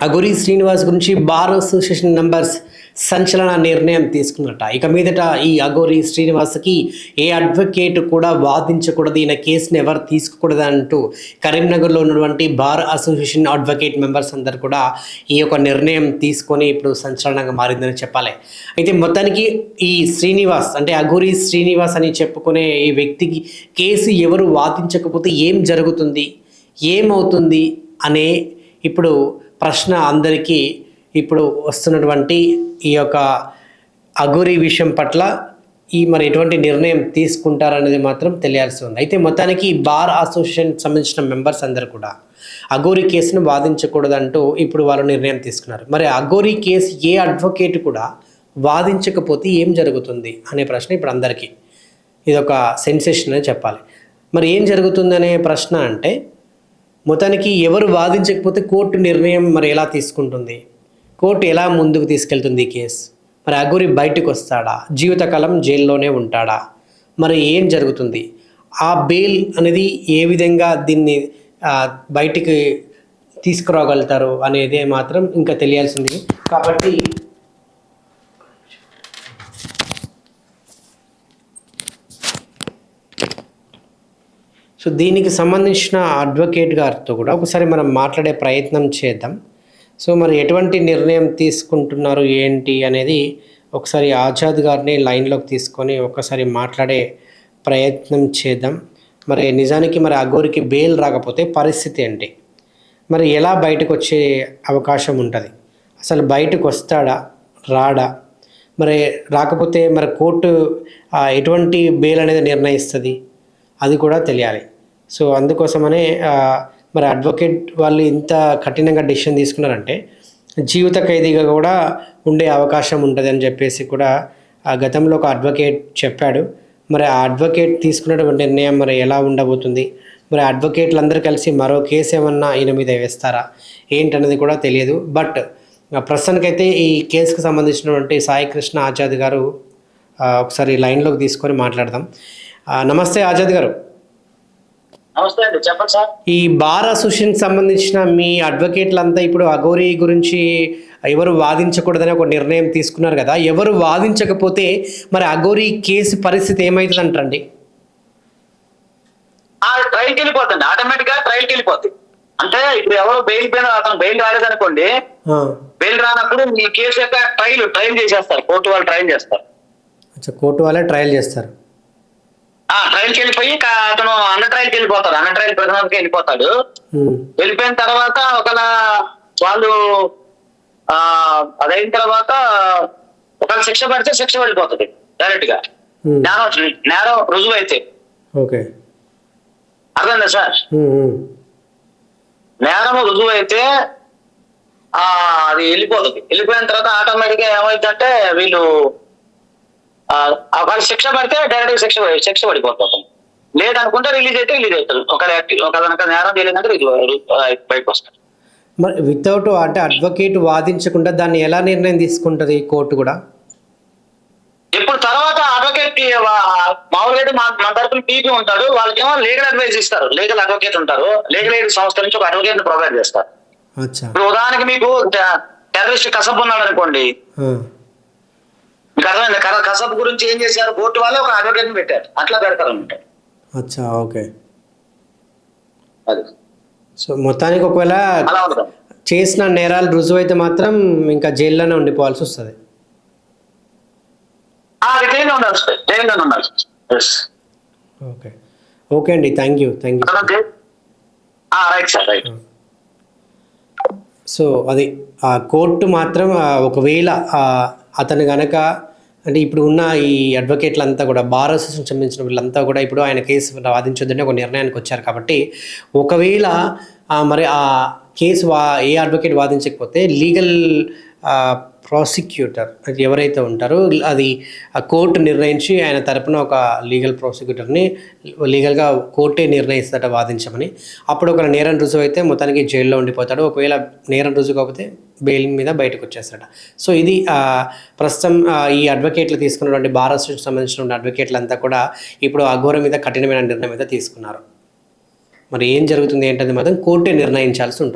అగురి శ్రీనివాస్ గురించి bar association members సంచలన నిర్ణయం తీసుకున్నట. ఇక మీదట ఈ అగోరి శ్రీనివాస్కి ఏ అడ్వకేట్ కూడా వాదించకూడదు ఈయన కేసుని ఎవరు తీసుకోకూడదు అంటూ కరీంనగర్లో ఉన్నటువంటి బార్ అసోసియేషన్ అడ్వకేట్ మెంబర్స్ అందరు కూడా ఈ యొక్క నిర్ణయం తీసుకొని ఇప్పుడు సంచలనంగా మారిందని చెప్పాలి. అయితే మొత్తానికి ఈ శ్రీనివాస్ అంటే అఘోరి శ్రీనివాస్ అని చెప్పుకునే ఈ వ్యక్తికి కేసు ఎవరు వాదించకపోతే ఏం జరుగుతుంది ఏమవుతుంది అనే ఇప్పుడు ప్రశ్న అందరికీ ఇప్పుడు వస్తున్నటువంటి ఈ యొక్క అఘోరీ విషయం పట్ల ఈ మరి ఎటువంటి నిర్ణయం తీసుకుంటారనేది మాత్రం తెలియాల్సి ఉంది. అయితే మొత్తానికి ఈ బార్ అసోసియేషన్ సంబంధించిన మెంబర్స్ అందరు కూడా అఘోరీ కేసును వాదించకూడదంటూ ఇప్పుడు వాళ్ళు నిర్ణయం తీసుకున్నారు. మరి అఘోరీ కేసు ఏ అడ్వకేట్ కూడా వాదించకపోతే ఏం జరుగుతుంది అనే ప్రశ్న ఇప్పుడు అందరికీ. ఇది ఒక సెన్సేషన్ అని చెప్పాలి. మరి ఏం జరుగుతుందనే ప్రశ్న అంటే మొత్తానికి ఎవరు వాదించకపోతే కోర్టు నిర్ణయం మరి ఎలా తీసుకుంటుంది? కోర్టు ఎలా ముందుకు తీసుకెళ్తుంది ఈ కేసు? మరి అగూరి బయటకు వస్తాడా? జీవితకాలం జైల్లోనే ఉంటాడా? మరి ఏం జరుగుతుంది? ఆ బెయిల్ అనేది ఏ విధంగా దీన్ని బయటికి తీసుకురాగలుగుతారు అనేది మాత్రం ఇంకా తెలియాల్సింది. కాబట్టి సో దీనికి సంబంధించిన అడ్వకేట్ గారితో కూడా ఒకసారి మనం మాట్లాడే ప్రయత్నం చేద్దాం. సో మరి ఎటువంటి నిర్ణయం తీసుకుంటున్నారు ఏంటి అనేది ఒకసారి ఆజాద్ గారిని లైన్లోకి తీసుకొని ఒకసారి మాట్లాడే ప్రయత్నం చేద్దాం. మరి నిజానికి మరి అగోరికి బెయిల్ రాకపోతే పరిస్థితి ఏంటి? మరి ఎలా బయటకు వచ్చే అవకాశం ఉంటుంది? అసలు బయటకు వస్తాడా? రాడా? మరి రాకపోతే మరి కోర్టు ఎటువంటి బెయిల్ అనేది నిర్ణయిస్తుంది? అది కూడా తెలియాలి. సో అందుకోసమనే మరి అడ్వకేట్ వాళ్ళు ఇంత కఠినంగా డెసిషన్ తీసుకున్నారంటే జీవిత ఖైదీగా కూడా ఉండే అవకాశం ఉంటుంది అని చెప్పేసి కూడా ఆ గతంలో ఒక అడ్వకేట్ చెప్పాడు. మరి ఆ అడ్వకేట్ తీసుకున్నటువంటి నిర్ణయం మరి ఎలా ఉండబోతుంది? మరి అడ్వకేట్లు అందరూ కలిసి మరో కేసు ఏమన్నా ఈయన మీద వేస్తారా? ఏంటనేది కూడా తెలియదు. బట్ ప్రస్తుతానికైతే ఈ కేసుకు సంబంధించినటువంటి సాయి కృష్ణ ఆచాద్ గారు ఒకసారి లైన్లోకి తీసుకొని మాట్లాడదాం. నమస్తే ఆజాద్ గారు. నమస్తే అండి చెప్పండి సార్. ఈ బార్ అసోసియేషన్ సంబంధించిన మీ అడ్వకేట్లంతా ఇప్పుడు అఘోరి గురించి ఎవరు వాదించకూడదని ఒక నిర్ణయం తీసుకున్నారు కదా ఎవరు వాదించకపోతే మరి అఘోరి కేసు పరిస్థితి ఏమవుతుందంటండి ఆ ట్రైల్కి వెళ్ళిపోతుంది ఆటోమేటిక్గా ట్రైల్కి వెళ్ళిపోతుంది అంటే ఇప్పుడు ఎవరు బెయిల్ పైన అతను బెయిల్ రాలేదనుకోండి బెయిల్ రానప్పుడు మీ కేసు యొక్క ట్రైల్ ట్రైల్ చేసేస్తారు కోర్టు వాళ్ళు ట్రైల్ చేస్తారు. అచ్చా కోర్టు వాళ్ళే ట్రయల్ చేస్తారు. ట్రైల్కి వెళ్ళిపోయి అతను అండర్ ట్రైల్కి వెళ్ళిపోతాడు. అండర్ ట్రైల్ ప్రధానికి వెళ్ళిపోతాడు. వెళ్ళిపోయిన తర్వాత ఒకవేళ వాళ్ళు ఆ అదైన తర్వాత ఒకవేళ శిక్ష పడితే శిక్ష పడిపోతుంది డైరెక్ట్గా. నేరం నేరం రుజువు అయితే ఓకే. అర్థమైందా సార్? ఉమ్, ఉమ్, నేరం రుజువు అయితే ఆ అది వెళ్ళిపోతుంది. వెళ్ళిపోయిన తర్వాత ఆటోమేటిక్గా ఏమైందంటే వీళ్ళు ఒకవేళ శిక్ష పడితే డైరెక్ట్ శిక్ష శిక్ష పడిపోతుంది. లేదనుకుంటే రిలీజ్ అయితే రిలీజ్ అవుతారు ఒక ఒక కనుక నేరం తెలియదంటే బయటకు వస్తారు మరి వితౌట్ అంటే అడ్వకేట్ వాదించకుండా దాన్ని ఎలా నిర్ణయం తీసుకుంటుంది కోర్టు కూడా? ఇప్పుడు తర్వాత అడ్వకేట్ మామూలుగా మా మన తరపున పీపీ ఉంటాడు. వాళ్ళకేమో లీగల్ అడ్వైస్ ఇస్తారు. లీగల్ అడ్వకేట్ ఉంటారు. లీగల్ ఎయిడ్ సంస్థ నుంచి ఒక అడ్వకేట్ ప్రొవైడ్ చేస్తారు. ఇప్పుడు ఉదాహరణకి మీకు టెర్రరిస్ట్ కసబ్ ఉన్నాడు అనుకోండి మీకు అర్థమైంది కర- కసబ్ గురించి ఏం చేశారు? కోర్టు వాళ్ళే ఒక అడ్వకేట్ పెట్టారు. అట్లా పెడతారు అనమాట. అచ్చా ఓకే. అది. సో మొత్తానికి ఒకవేళ అలా ఉంటుంది. చేసిన నేరాలు రుజువు అయితే మాత్రం ఇంకా జైల్లోనే ఉండిపోవాల్సి వస్తుంది. ఓకే. ఓకే అండి thank you thank you. So అది ఆ కోర్టు మాత్రం ఒకవేళ అతను గనక అంటే ఇప్పుడు ఉన్న ఈ అడ్వకేట్లంతా కూడా బార్ అసోసియేషన్ సంబంధించిన వీళ్ళంతా కూడా ఇప్పుడు ఆయన కేసు వాదించొద్దని ఒక నిర్ణయానికి వచ్చారు కాబట్టి ఒకవేళ మరి ఆ కేసు వా ఏ అడ్వకేట్ వాదించకపోతే లీగల్ ప్రాసిక్యూటర్. అది ఎవరైతే ఉంటారో అది ఆ కోర్టు నిర్ణయించి ఆయన తరపున ఒక లీగల్ ప్రాసిక్యూటర్ని లీగల్గా కోర్టే నిర్ణయిస్తాట వాదించమని. అప్పుడు ఒక నేరం రుజువు అయితే మొత్తానికి జైల్లో ఉండిపోతాడు. ఒకవేళ నేరం రుజువు కాకపోతే బెయిల్ మీద బయటకు వచ్చేస్తాడు సో ఇది ప్రస్తుతం ఈ అడ్వకేట్లు తీసుకున్నటువంటి భారత్ సంబంధించిన అడ్వకేట్లు అంతా కూడా ఇప్పుడు అఘోర మీద కఠినమైన నిర్ణయం అయితే తీసుకున్నారు. మరి ఏం జరుగుతుంది ఏంటనేది మాత్రం కోర్టే నిర్ణయించాల్సి ఉంటుంది.